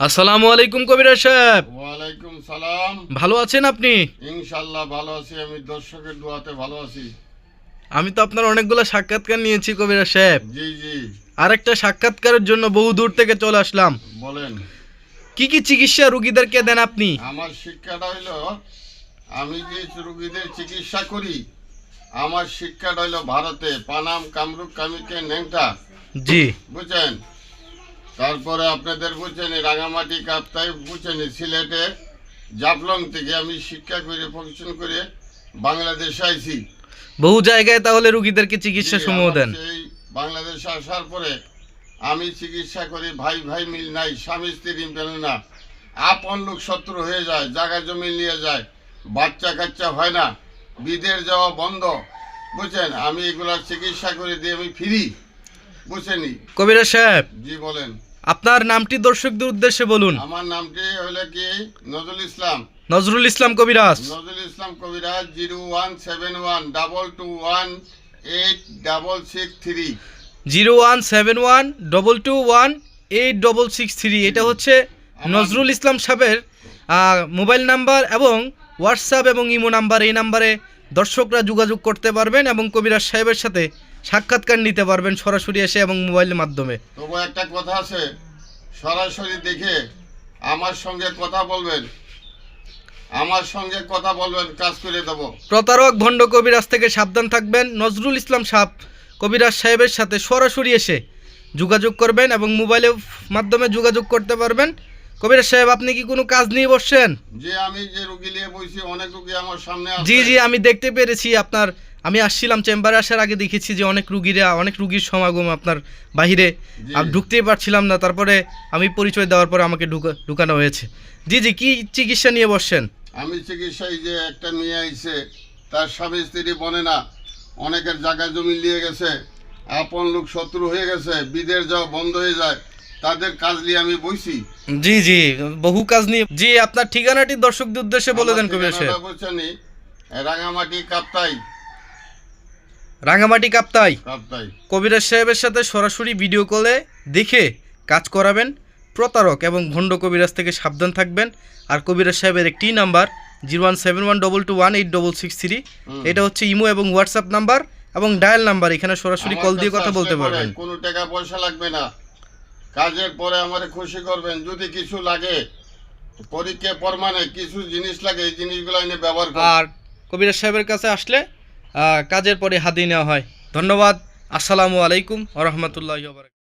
আসসালামু আলাইকুম কবিরাজ সাহেব। ওয়ালাইকুম সালাম। ভালো আছেন আপনি? ইনশাল্লাহ ভালো আছি আমি দর্শকের দোয়াতে ভালো আছি। আমি তো আপনার অনেকগুলো সাক্ষাৎকার নিয়েছি কবিরাজ সাহেব। জি জি। আর একটা সাক্ষাৎকারের জন্য বহু দূর থেকে চলে আসলাম। বলেন। কি কি চিকিৎসা রুগীদেরকে দেন আপনি? আমার শিক্ষাটা হইল আমি যে রুগীদের চিকিৎসা করি আমার শিক্ষাটা হইল ভারতে পানাম কামরূপ কামিকে ন্যাংটা জি। বুঝছেন? তারপরে আপনাদের বুঝছেন এই রাঙামাটি কাপ্তাই বুঝছেন এই সিলেটে জাফলং থেকে আমি শিক্ষা করে প্রফেশন করে বাংলাদেশে আইছি। বহু জায়গায় তাহলে রুগীদেরকে চিকিৎসা সমূহ দেন। সেই বাংলাদেশে আসার পরে আমি চিকিৎসা করি ভাই ভাই মিল নাই স্বামী স্ত্রী মিল না। আপন লোক শত্রু হয়ে যায় জায়গা জমি নিয়ে যায় বাচ্চা কাচ্চা হয় না বিদেশ যাওয়া বন্ধ। বুঝছেন? আমি এগুলার চিকিৎসা করে দিয়ে আমি ফিরি। বুঝছেনি কবিরাজ সাহেব জি বলেন। আপনার নামটি দর্শকদের উদ্দেশ্যে বলুন। আমার নামটি হলো কি? নজরুল ইসলাম। নজরুল ইসলাম কবিরাজ। নজরুল ইসলাম কবিরাজ zero one seven one double two one eight double six three. Zero one seven one double two one eight double six three. এটা হচ্ছে নজরুল ইসলাম সাহেবের মোবাইল নাম্বার এবং হোয়াটসঅ্যাপ এবং ইমো নাম্বার। এই নাম্বারে দর্শকরা যোগাযোগ করতে পারবেন এবং কবিরাজ সাহেবের সাথে সাক্ষাৎকার নিতে পারবেন সরাসরি এসে এবং মোবাইলের মাধ্যমে। তবু একটা কথা আছে সরাসরি দেখে আমার সঙ্গে কথা বলবেন। আমার সঙ্গে কথা বলবেন কাজ করে দেব। প্রতারক ভণ্ড কবিরাজ থেকে সাবধান থাকবেন। নজরুল ইসলাম সাহ কবিরাজ সাহেবের সাথে সরাসরি এসে যোগাযোগ করবেন এবং মোবাইলের মাধ্যমে যোগাযোগ করতে পারবেন। কবিরাজ সাহেব আপনি কি কোনো কাজ নিয়ে বসছেন? যে আমি যে রুগী নিয়ে বইছি অনেক রুগী আমার সামনে জি জি আমি দেখতে পেরেছি আপনার আমি আসছিলাম চেম্বারে আসার আগে দেখেছি যে অনেক রুগীরা অনেক রুগীর সমাগম আপনার বাহিরে। আমি ঢুকতেই পারছিলাম না তারপরে আমি পরিচয় দেওয়ার পরে আমাকে ঢুকা ঢুকানো হয়েছে। জি জি কি চিকিৎসা নিয়ে বসছেন? আমি চিকিৎসায় যে একটা মেয়ে আইছে তার স্বামী স্ত্রী বনে না অনেকের জায়গা জমি নিয়ে গেছে আপন লোক শত্রু হয়ে গেছে বিদেশ যাওয়া বন্ধ হয়ে যায়। তাদের কাজ নিয়ে আমি বইছি। জি জি বহু কাজ নিয়ে। জি আপনার ঠিকানাটি দর্শকদের উদ্দেশ্যে বলে দেন কবির সাহেব। রাঙামাটি কাপ্তাই। রাঙামাটি কাপ্তাই। কবিরাজ সাহেবের সাথে সরাসরি ভিডিও কলে দেখে কাজ করাবেন প্রতারক এবং ভণ্ড কবিরাজ থেকে সাবধান থাকবেন। আর কবিরাজ সাহেবের একটি number zero one seven one double two one eight double six three. এটা হচ্ছে ইমো এবং হোয়াটসঅ্যাপ নাম্বার এবং ডায়াল নাম্বার। এখানে সরাসরি কল দিয়ে কথা বলতে পারবেন। কোনো টাকা পয়সা লাগবে না। কাজের পরে আমার খুশি করবেন, যদি কিছু লাগে, পরীক্ষা প্রমাণে কিছু জিনিস লাগে, এই জিনিসগুলো এনে ব্যবহার আর কবিরাজ সাহেবের কাছে আসলে কাজের পরে হাদি নেওয়া হয়। ধন্যবাদ। আসসালামু আলাইকুম রহমতুল্লাহ